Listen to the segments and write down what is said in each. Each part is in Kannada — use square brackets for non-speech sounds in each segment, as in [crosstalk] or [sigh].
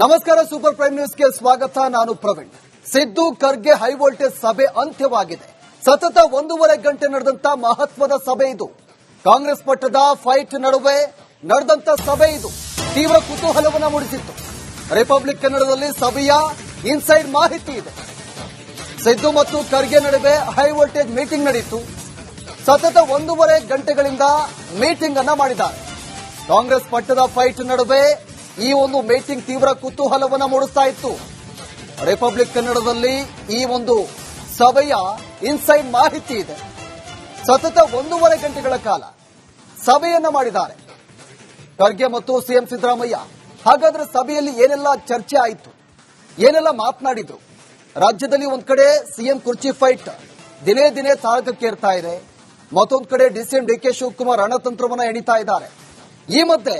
ನಮಸ್ಕಾರ, ಸೂಪರ್ ಪ್ರೈಮ್ ನ್ಯೂಸ್ಗೆ ಸ್ವಾಗತ. ನಾನು ಪ್ರವೀಣ್. ಸಿದ್ದು ಖರ್ಗೆ ಹೈ ವೋಲ್ಟೇಜ್ ಸಭೆ ಅಂತ್ಯವಾಗಿದೆ. ಸತತ ಒಂದೂವರೆ ಗಂಟೆ ನಡೆದಂತ ಮಹತ್ವದ ಸಭೆ ಇದು. ಕಾಂಗ್ರೆಸ್ ಮಟ್ಟದ ಫೈಟ್ ನಡುವೆ ನಡೆದಂತ ಸಭೆ ಇದು. ತೀವ್ರ ಕುತೂಹಲವನ್ನು ಮೂಡಿಸಿತ್ತು. ರಿಪಬ್ಲಿಕ್ ಕನ್ನಡದಲ್ಲಿ ಸಭೆಯ ಇನ್ಸೈಡ್ ಮಾಹಿತಿ ಇದೆ. ಸಿದ್ದು ಮತ್ತು ಖರ್ಗೆ ನಡುವೆ ಹೈ ವೋಲ್ಟೇಜ್ ಮೀಟಿಂಗ್ ನಡೆಯಿತು ಸತತ ಒಂದೂವರೆ ಗಂಟೆಗಳಿಂದ ಮೀಟಿಂಗ್ ಅನ್ನ ಮಾಡಿದ್ದಾರೆ. ಕಾಂಗ್ರೆಸ್ ಪಟ್ಟದ ಫೈಟ್ ನಡುವೆ ಈ ಒಂದು ಮೀಟಿಂಗ್ ತೀವ್ರ ಕುತೂಹಲವನ್ನು ಮೂಡಿಸ್ತಾ ಇತ್ತು. ರಿಪಬ್ಲಿಕ್ ಕನ್ನಡದಲ್ಲಿ ಈ ಒಂದು ಸಭೆಯ ಇನ್ಸೈಡ್ ಮಾಹಿತಿ ಇದೆ. ಸತತ ಒಂದೂವರೆ ಗಂಟೆಗಳ ಕಾಲ ಸಭೆಯನ್ನ ಮಾಡಿದ್ದಾರೆ. ಖರ್ಗೆ ಮತ್ತು ಸಿಎಂ ಸಿದ್ದರಾಮಯ್ಯ ಹಾಗಾದ್ರೆ ಸಭೆಯಲ್ಲಿ ಏನೆಲ್ಲ ಚರ್ಚೆ ಆಯಿತು, ಏನೆಲ್ಲ ಮಾತನಾಡಿದ್ರು? ರಾಜ್ಯದಲ್ಲಿ ಒಂದ್ ಕಡೆ ಸಿಎಂ ಕುರ್ಚಿ ಫೈಟ್ ದಿನೇ ದಿನೇ ತಾರಕಕ್ಕೇರ್ತಾ ಇದೆ. ಮತ್ತೊಂದು ಕಡೆ ಡಿಸಿಎಂ ಡಿ ಕೆ ಶಿವಕುಮಾರ್ ರಣತಂತ್ರವನ್ನ ಎಣಿತಾ ಇದ್ದಾರೆ. ಈ ಮಧ್ಯೆ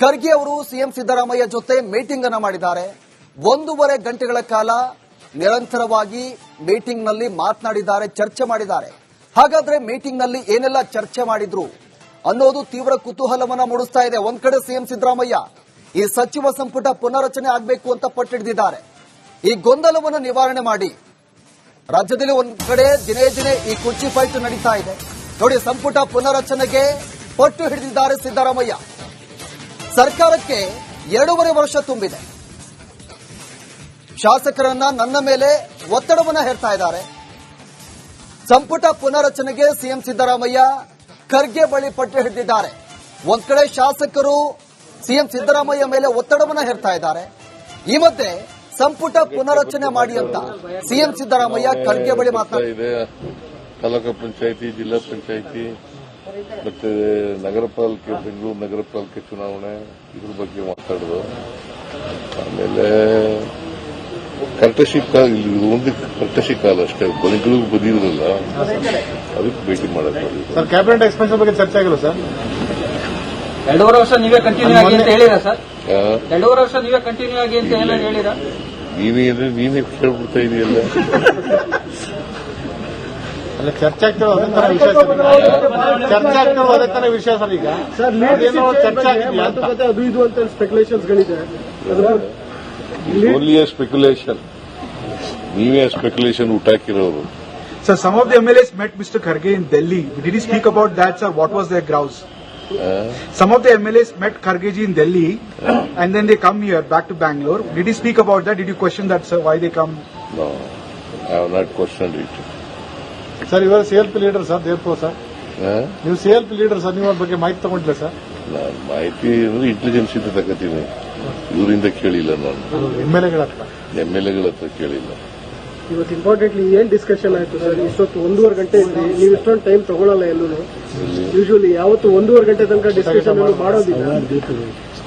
ಖರ್ಗೆ ಅವರು ಸಿಎಂ ಸಿದ್ದರಾಮಯ್ಯ ಜೊತೆ ಮೀಟಿಂಗ್ ಅನ್ನ ಮಾಡಿದ್ದಾರೆ. ಒಂದೂವರೆ ಗಂಟೆಗಳ ಕಾಲ ನಿರಂತರವಾಗಿ ಮೀಟಿಂಗ್ನಲ್ಲಿ ಮಾತನಾಡಿದ್ದಾರೆ, ಚರ್ಚೆ ಮಾಡಿದ್ದಾರೆ. ಹಾಗಾದ್ರೆ ಮೀಟಿಂಗ್ನಲ್ಲಿ ಏನೆಲ್ಲ ಚರ್ಚೆ ಮಾಡಿದ್ರು? ಅನ್ನೋದು ತೀವ್ರ ಕುತೂಹಲವನ್ನ ಮೂಡಿಸ್ತಾ ಇದೆ. ಒಂದ್ ಕಡೆ ಸಿಎಂ ಸಿದ್ದರಾಮಯ್ಯ ಈ ಸಚಿವ ಸಂಪುಟ ಪುನರಚನೆ ಆಗಬೇಕು ಅಂತ ಪಟ್ಟಿಡಿದಿದ್ದಾರೆ. ಈ ಗೊಂದಲವನ್ನು ನಿವಾರಣೆ ಮಾಡಿ. ರಾಜ್ಯದಲ್ಲಿ ಒಂದ್ ಕಡೆ ದಿನೇ ದಿನೇ ಈ ಕುರ್ಚಿ ಫೈಟ್ ನಡೀತಾ ಇದೆ. ನೋಡಿ, ಸಂಪುಟ ಪುನರಚನೆಗೆ ಪಟ್ಟು ಹಿಡಿದಿದ್ದಾರೆ ಸಿದ್ದರಾಮಯ್ಯ. ಸರ್ಕಾರಕ್ಕೆ ಎರಡೂವರೆ ವರ್ಷ ತುಂಬಿದೆ. ಶಾಸಕರನ್ನ ನನ್ನ ಮೇಲೆ ಒತ್ತಡವನ್ನ ಹೇರ್ತಾ ಇದ್ದಾರೆ. ಸಂಪುಟ ಪುನರಚನೆಗೆ ಸಿಎಂ ಸಿದ್ದರಾಮಯ್ಯ ಖರ್ಗೆ ಬಳಿ ಪಟ್ಟು ಹಿಡಿದಿದ್ದಾರೆ. ಒಂದ್ ಕಡೆ ಶಾಸಕರು ಸಿಎಂ ಸಿದ್ದರಾಮಯ್ಯ ಮೇಲೆ ಒತ್ತಡವನ್ನ ಹೇರ್ತಾ ಇದ್ದಾರೆ. ಈ ಮಧ್ಯೆ ಸಂಪುಟ ಪುನರಚನೆ ಮಾಡಿ ಅಂತ ಸಿಎಂ ಸಿದ್ದರಾಮಯ್ಯ ಖರ್ಗೆ ಬಳಿ ಮಾತಾಡ್ತಾ ಇದೆ. ತಾಲೂಕು ಪಂಚಾಯತಿ, ಜಿಲ್ಲಾ ಪಂಚಾಯತಿ ಮತ್ತೆ ನಗರ ಪಾಲಿಕೆ ಬೆಂಗಳೂರು ನಗರ ಪಾಲಿಕೆ ಚುನಾವಣೆ ಇದ್ರ ಬಗ್ಗೆ ಮಾತಾಡೋದು. ಆಮೇಲೆ ಕರ್ಟಶಿ ಕಾಲ ಇಲ್ಲಿ ಒಂದು ಕರ್ಟಶಿ ಕಾಲ ಅಷ್ಟೇ. ಬೆಂಗಳೂರು ಬಂದಿದ್ರಲ್ಲ ಅದಕ್ಕೆ ಭೇಟಿ ಸರ್ ಕ್ಯಾಬಿನೆಟ್ ಎಕ್ಸ್ಪೆನ್ಷನ್ ಬಗ್ಗೆ ಚರ್ಚೆ ಆಗಿಲ್ಲ ಸರ್? ಎರಡೂವರೆ ವರ್ಷ ನೀವೇ ಕಂಟಿನ್ಯೂ ಆಗಿ ಅಂತ ಹೇಳಿರಾ ಸರ್? ಎರಡೂವರೆ ವರ್ಷ ನೀವೇ ಕಂಟಿನ್ಯೂ ಆಗಿ ಅಂತ ಹೇಳಿರಾ? ನೀನೇ ಅಂದ್ರೆ ಕೇಳ್ಬಿಡ್ತಾ ಇದೆಯಲ್ಲ. [laughs] ಅಲ್ಲ ಚರ್ಚೆ ಆಗ್ತಿರೋ ಅದೇ ತರ ವಿಷಯ ಸರ್. ಚರ್ಚೆ ಆಗ್ತಿರೋ ಅದೇ ತರ ವಿಷಯ ಸರ್ ಈಗ ಅದೇನೋ ಚರ್ಚೆ ಆಗಿದೆಯಾ ಅಂತ ಅದು ಇದು ಅಂತ ಸ್ಪೆಕ್ಯುಲೇಷನ್ಸ್ ಗಳಿದೆ ಓನ್ಲಿ ಸ್ಪೆಕ್ಯುಲೇಷನ್ ನೀವೇ ಸ್ಪೆಕ್ಯುಲೇಷನ್ ಊಟಾಕಿರೋರು Sir, some of the MLAs met Mr. Kharge in Delhi. Did he speak about that, sir? What was their grouse? Some of the MLAs met Khargeji in Delhi, and then they come here back to Bangalore. Did he speak about that? Did you question that, sir? Why they come? No, I have not questioned it. Sir ಇವರು C L P leader sir Devappa sir. ನೀವು C L P leader sir ನೀವು ಅದ್ರ ಬಗ್ಗೆ ಮಾಹಿತಿ ತಗೊಂಡಿಲ್ಲ ಸರ್? ನಾನು ಮಾಹಿತಿ ಅಂದ್ರೆ ಇಂಟೆಲಿಜೆನ್ಸ್ ಇಂದ ತಗೋತೀನಿ. ಇವರಿಂದ ಕೇಳಿಲ್ಲ ನಾನು. ಎಂಎಲ್ಎಗಳ ಎಲ್ ಎಗಳ ಹತ್ರ. ಎಂ ಎಲ್ ಎಗಳ ಹತ್ರ ಕೇಳಿಲ್ಲ. ಇವತ್ತು ಇಂಪಾರ್ಟೆಂಟ್ಲಿ ಏನ್ ಡಿಸ್ಕಷನ್ ಆಯ್ತು ಸರ್? ಇಷ್ಟೊತ್ತು ಒಂದೂವರೆ ಗಂಟೆ ಇದ್ರಿ. ನೀವು ಇಷ್ಟೊಂದು ಟೈಮ್ ತಗೊಳ್ಳಲ್ಲ ಎಲ್ಲೂ. ಯೂಶುವಲಿ ಯಾವತ್ತು ಒಂದೂವರೆ ಗಂಟೆ ತನಕ ಡಿಸ್ಕಷನ್ ಮಾಡೋದಿಲ್ಲ.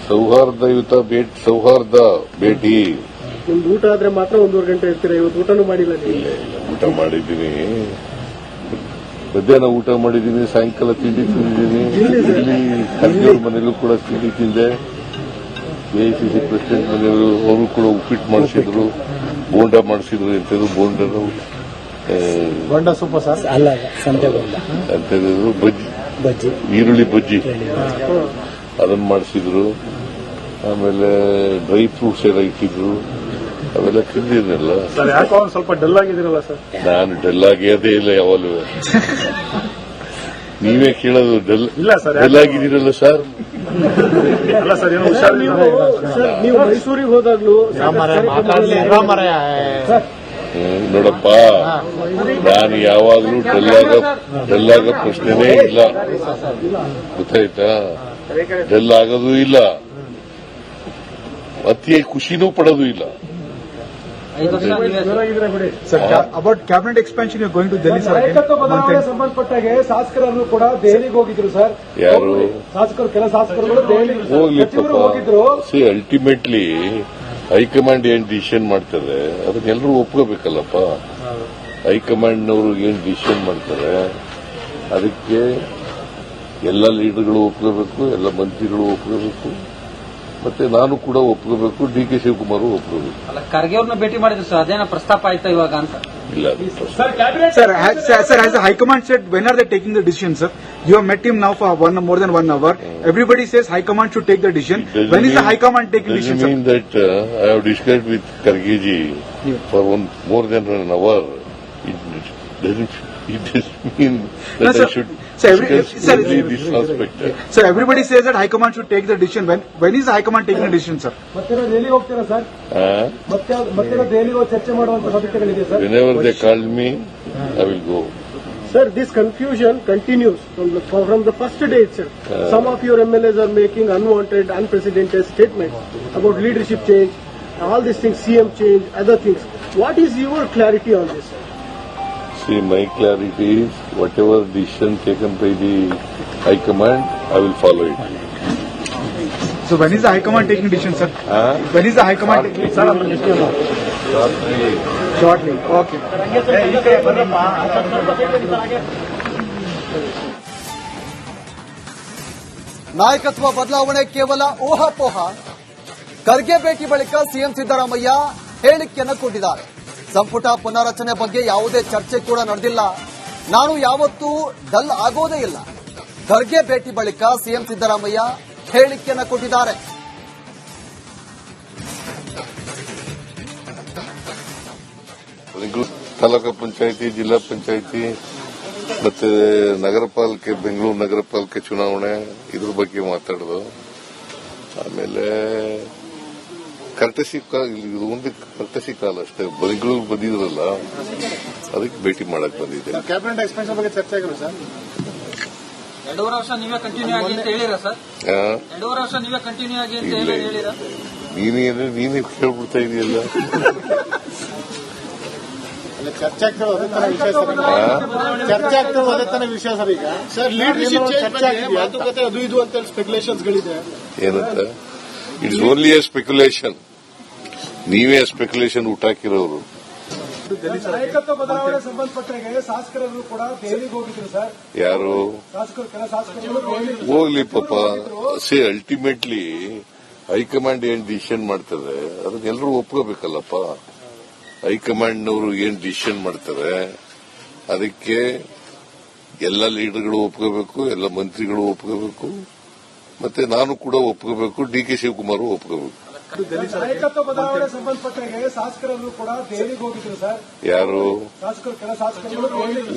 ಸೌಹಾರ್ದಯುತ ಭೇಟಿ ಸೌಹಾರ್ದ ಭೇಟಿ. ನಿಮ್ದು ಊಟ ಆದ್ರೆ ಮಾತ್ರ ಒಂದೂವರೆ ಗಂಟೆ ಇರ್ತೀರಾ? ಇವತ್ತು ಊಟನೂ ಮಾಡಿಲ್ಲ ಊಟ ಮಾಡಿದ್ದೀನಿ. ಮಧ್ಯಾಹ್ನ ಊಟ ಮಾಡಿದ್ದೀನಿ ಸಾಯಂಕಾಲ ತಿಂಡಿ ತಿಂದಿದ್ದೀನಿ ಇಲ್ಲಿ ಖರ್ಗೆಯವ್ರ ಮನೆಯಲ್ಲೂ ಕೂಡ ತಿಂಡಿ ತಿಂದೆ. ಎಐಸಿಸಿ ಪ್ರೆಸಿಡೆಂಟ್ ಮನೆಯವರು ಅವರು ಕೂಡ ಉಪ್ಪಿಟ್ಟು ಮಾಡಿಸಿದ್ರು ಬೋಂಡ ಮಾಡಿಸಿದ್ರು ಎಂಥದ್ದು ಬೋಂಡ ಬೋಂಡ. ಗೊಂಡ ಸೂಪ ಸರ್ ಎಂತದ್ದು ಬಜ್ಜಿ. ಈರುಳ್ಳಿ ಬಜ್ಜಿ. ಅದನ್ನ ಮಾಡಿಸಿದ್ರು. ಆಮೇಲೆ ಡ್ರೈ ಫ್ರೂಟ್ಸ್ ಎಲ್ಲ ಇಟ್ಟಿದ್ರು. ಅವೆಲ್ಲ ತಿಂದಿದ್ರಲ್ಲ ಸರ್ ಯಾಕೋ ಒಂದು ಸ್ವಲ್ಪ ಡಲ್ ಆಗಿದ್ದೀರಲ್ಲ ಸರ್ ನಾನು ಡಲ್ ಆಗಿಯದೇ ಇಲ್ಲ ಯಾವಾಗಲೂ. ನೀವೇ ಕೇಳೋದು ಡಲ್ ಇಲ್ಲ ಸರ್, ಡಲ್ ಆಗಿದ್ದೀರಲ್ಲ ಸರ್ ಅಲ್ಲ ಸರ್ ಏನೋ ಹುಷಾರಿಲ್ಲ. ಸರ್ ನೀವು ಮೈಸೂರಿಗೆ ಹೋದಾಗ್ಲೂ ನೋಡಪ್ಪ. ನಾನು ಯಾವಾಗ್ಲೂ ಡಲ್ ಆಗ ಡಲ್ ಆಗೋ ಪ್ರಶ್ನೆನೇ ಇಲ್ಲ. ಗೊತ್ತಾಯ್ತಾ? ಡಲ್ ಆಗೋದು ಇಲ್ಲ. ಅತಿ ಖುಷಿನೂ ಪಡೋದು ಇಲ್ಲ. ಐದು ಕ್ಯಾಬಿನೆಟ್ ನೀವೇ you going to cabinet sir ಸಂಬಂಧಪಟ್ಟಾಗೆ ಶಾಸಕರನ್ನು ಕೂಡ ದೆಹಲಿಗೆ ಹೋಗಿದ್ರು ಸರ್ ಯಾರು? ಶಾಸಕರು ಕೆಲ ಶಾಸಕರು ದೆಹಲಿಗೆ ಸಚಿವರು ಹೋಗಿದ್ರು. ಸಿ ಅಲ್ಟಿಮೇಟ್ಲಿ ಹೈಕಮಾಂಡ್ ಏನ್ ಡಿಸಿಷನ್ ಮಾಡ್ತಾರೆ ಅದನ್ನೆಲ್ಲರೂ ಒಪ್ಕೋಬೇಕಲ್ಲಪ್ಪ. ಹೈಕಮಾಂಡ್ನವರು ಏನ್ ಡಿಸಿಷನ್ ಮಾಡ್ತಾರೆ ಅದಕ್ಕೆ ಎಲ್ಲ ಲೀಡರ್ಗಳು ಒಪ್ಕೋಬೇಕು ಎಲ್ಲ ಮಂತ್ರಿಗಳು ಒಪ್ಕೋಬೇಕು. ಮತ್ತೆ ನಾನು ಕೂಡ ಒಪ್ಕೋಬೇಕು ಡಿ ಕೆ ಶಿವಕುಮಾರ್ ಒಪ್ಕೋಬೇಕು. ಅಲ್ಲ ಖರ್ಗೆ ಅವ್ರನ್ನ ಭೇಟಿ ಮಾಡಿದ್ರು ಸರ್ ಅದೇನ ಪ್ರಸ್ತಾಪ ಆಯ್ತಾ ಇವಾಗ ಅಂತ? Sir sir sir as a high command set when are the taking the decision sir you uh met him now for one more than one hour everybody says high command should take the decision when is high command take decision mean that I have discuss with Kharge ji for one more than one hour it does mean that I should Sir, every- discuss sir, only this aspect. So everybody says that High Command should take the decision. When when is the High Command taking the decision, sir? ಮತ್ತೆ ಎಲ್ಲಿಗೆ ಹೋಗ್ತೀರಾ ಸರ್ Uh, ಮತ್ತೆ ಮತ್ತೆ ದೆಹಲಿಗೆ ಚರ್ಚೆ ಮಾಡುವಂತ ಸಾಧ್ಯತೆಗಳಿದೆ sir whenever they call me, I will go. Sir, this confusion continues from the, from the first day itself. Some of your MLAs are making unwanted, unprecedented statements about leadership change, all these things, CM change, other things. What is your clarity on this? See, my clarity is whatever decision taken by the High Command, I will follow it. So when is the High Command taking decision, sir? Uh, When is the High Command taking decision? Shortly. Okay. ನಾಯಕತ್ವ ಬದಲಾವಣೆ ಕೇವಲ ಊಹಾಪೋಹ ಖರ್ಗೆ ಭೇಟಿ ಬಳಿಕ ಸಿಎಂ ಸಿದ್ದರಾಮಯ್ಯ ಹೇಳಿಕೆಯನ್ನು ಕೊಟ್ಟಿದ್ದಾರೆ ಸಂಪುಟ ಪುನಾರಚನೆ ಬಗ್ಗೆ ಯಾವುದೇ ಚರ್ಚೆ ಕೂಡ ನಡೆದಿಲ್ಲ. ನಾನು ಯಾವತ್ತೂ ಡಲ್ ಆಗೋದೇ ಇಲ್ಲ. ಖರ್ಗೆ ಭೇಟಿ ಬಳಿಕ ಸಿಎಂ ಸಿದ್ದರಾಮಯ್ಯ ಹೇಳಿಕೆಯನ್ನು ಕೊಟ್ಟಿದ್ದಾರೆ. ತಾಲೂಕು ಪಂಚಾಯಿತಿ, ಜಿಲ್ಲಾ ಪಂಚಾಯಿತಿ, ಮತ್ತೆ ನಗರ ಪಾಲಿಕೆ, ಬೆಂಗಳೂರು ನಗರ ಪಾಲಿಕೆ ಚುನಾವಣೆ ಇದ್ರ ಬಗ್ಗೆ ಮಾತಾಡೋದು. ಆಮೇಲೆ ಕರ್ಟಸಿ ಇದು ಒಂದು ಕರ್ಟಸಿ ಕಾಲ ಅಷ್ಟೇ. ಬದಿಗಳು ಬಂದಿದ್ರಲ್ಲ ಅದಕ್ಕೆ ಭೇಟಿ ಮಾಡಕ್ ಬಂದಿದ್ದೆ. ಕ್ಯಾಬಿನೆಟ್ ಎಕ್ಸ್ಪೆನ್ಷನ್ ಬಗ್ಗೆ ಚರ್ಚೆ ಆಗಿಲ್ಲ ಸರ್? ಎರಡೂವರೆ ವರ್ಷ ನೀವೇ ಕಂಟಿನ್ಯೂ ಆಗಿ ಅಂತ ಹೇಳಿರಾ ಸರ್? ಎರಡೂವರೆ ವರ್ಷ ನೀವೇ ಕಂಟಿನ್ಯೂ ಆಗಿ ಅಂತ. ಹೇಳಿರಾ? ನೀನೇ ನೀನೇ ಕೇಳ್ಬಿಡ್ತಾ ಇದೆಯಲ್ಲ. ಅಲ್ಲ, ಚರ್ಚೆ ಆಗ್ತಿರೋ ಅದೇ ತರ ವಿಷಯ ಸರ್ ಈಗ. ಚರ್ಚೆ ಆಗ್ತಿರೋ ಅದೇ ತರ ವಿಷಯ ಸರ್ ಈಗ. ಸರ್ ಲೀಡರ್ಶಿಪ್ ಚರ್ಚೆ ಮಾತುಕತೆ ಅದು ಇದು ಅಂತ ಸ್ಪೆಕ್ಯುಲೇಷನ್ಸ್ ಗಳಿದೆ. ಏನಂತ? ಇಟ್ಸ್ ಓನ್ಲಿ ಎ ಸ್ಪೆಕ್ಯುಲೇಷನ್ ನೀವೇ ಸ್ಪೆಕ್ಯುಲೇಷನ್ ಊಟ ಹಾಕಿರೋರು. ನಾಯಕತ್ವ ಬದಲಾವಣೆ ಸಂಬಂಧಪಟ್ಟಾಗೆ ಶಾಸಕರು ಕೂಡ ದೆಹಲಿಗೆ ಹೋಗಿದ್ರು ಸರ್. ಯಾರು? ಹೋಗ್ಲಿ ಪಾಪ. ಸೇ ಅಲ್ಟಿಮೇಟ್ಲಿ ಹೈಕಮಾಂಡ್ ಏನ್ ಡಿಸಿಷನ್ ಮಾಡ್ತಾರೆ ಅದನ್ನ ಎಲ್ಲರೂ ಒಪ್ಕೋಬೇಕಲ್ಲಪ್ಪ. ಹೈಕಮಾಂಡ್ನವರು ಏನ್ ಡಿಸಿಷನ್ ಮಾಡ್ತಾರೆ ಅದಕ್ಕೆ ಎಲ್ಲ ಲೀಡರ್ಗಳು ಒಪ್ಕೋಬೇಕು ಎಲ್ಲ ಮಂತ್ರಿಗಳು ಒಪ್ಕೋಬೇಕು ಮತ್ತೆ ನಾನು ಕೂಡ ಒಪ್ಕೋಬೇಕು ಡಿ ಕೆ ಶಿವಕುಮಾರ್ ಒಪ್ಕೋಬೇಕು. ನಾಯಕತ್ವ ಬದಲಾವಣೆ ಸಂಬಂಧಪಟ್ಟಂಗೆ ಕೂಡ ದೆಹಲಿಗೆ ಹೋಗಿದ್ರು ಸರ್. ಯಾರು? ಶಾಸಕರು ಕೆಲ ಶಾಸಕರು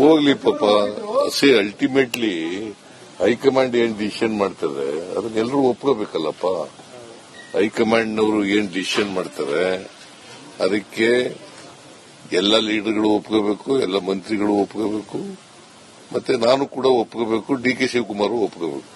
ಹೋಗ್ಲಿ ಪಾಪ. ಸೇ ಅಲ್ಟಿಮೇಟ್ಲಿ ಹೈಕಮಾಂಡ್ ಏನ್ ಡಿಸಿಷನ್ ಮಾಡ್ತಾರೆ ಅದನ್ನ ಎಲ್ಲರೂ ಒಪ್ಕೋಬೇಕಲ್ಲಪ್ಪ. ಹೈಕಮಾಂಡ್ನವರು ಏನ್ ಡಿಸಿಷನ್ ಮಾಡ್ತಾರೆ ಅದಕ್ಕೆ ಎಲ್ಲ ಲೀಡರ್ಗಳು ಒಪ್ಕೋಬೇಕು ಎಲ್ಲ ಮಂತ್ರಿಗಳು ಒಪ್ಕೋಬೇಕು ಮತ್ತೆ ನಾನು ಕೂಡ ಒಪ್ಕೋಬೇಕು ಡಿ ಕೆ ಶಿವಕುಮಾರ್ ಒಪ್ಕೋಬೇಕು.